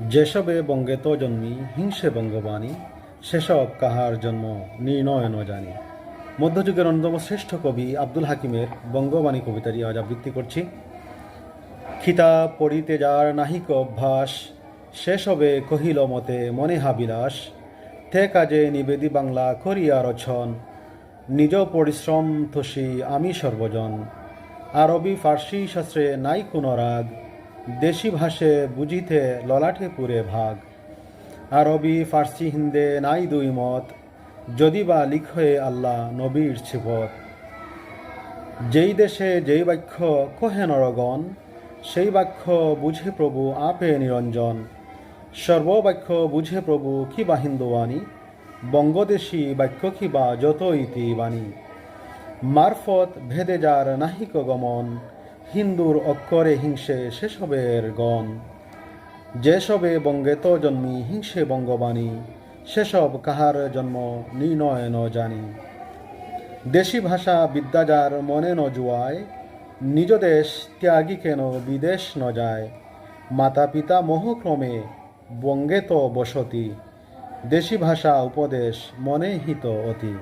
যেসবে বঙ্গে তো জন্মি, হিংসে বঙ্গবাণী, সেসব কাহার জন্ম নির্ণয় ন জানি। মধ্যযুগের অন্যতম শ্রেষ্ঠ কবি আব্দুল হাকিমের বঙ্গবাণী কবিতাটি আজ আবৃত্তি করছি। খিতা পড়িতে যার নাহিক অভ্যাস, সেসবে কহিল মতে মনে হাবিলাস তে কাজে নিবেদি বাংলা করিয়া রচন নিজ পরিশ্রম থসি আমি সর্বজন। আরবি, ফার্সি শাস্ত্রে নাই কোনো রাগ দেশি ভাষে বুঝিতে ললাটে পুরে ভাগ। আরবি, ফার্সি, হিন্দে নাই দুই মত, যদি বা লিখে আল্লাহ নবীর ছিপত যেই দেশে যেই বাক্য কহে নরগণ, সেই বাক্য বুঝে প্রভু আপে নিরঞ্জন। সর্ববাক্য বুঝে প্রভু কি বা হিন্দুবাণী, বঙ্গদেশী বাক্য কি বা যত ইতি বাণী মারফত ভেদে যার নাহিক গমন হিন্দুর অক্ষরে হিংসে সেসবের গণ। যেসবে বঙ্গে তো জন্মি, হিংসে বঙ্গবাণী, সেসব কাহার জন্ম নির্ণয় ন জানি। দেশি ভাষা বিদ্যা যার মনে ন জুয়ায়, নিজ দেশ ত্যাগী কেন বিদেশ ন যায়? মাতা পিতা মোহক্রমে বঙ্গে তো বসতি, দেশি ভাষা উপদেশ মনে হিত অতি।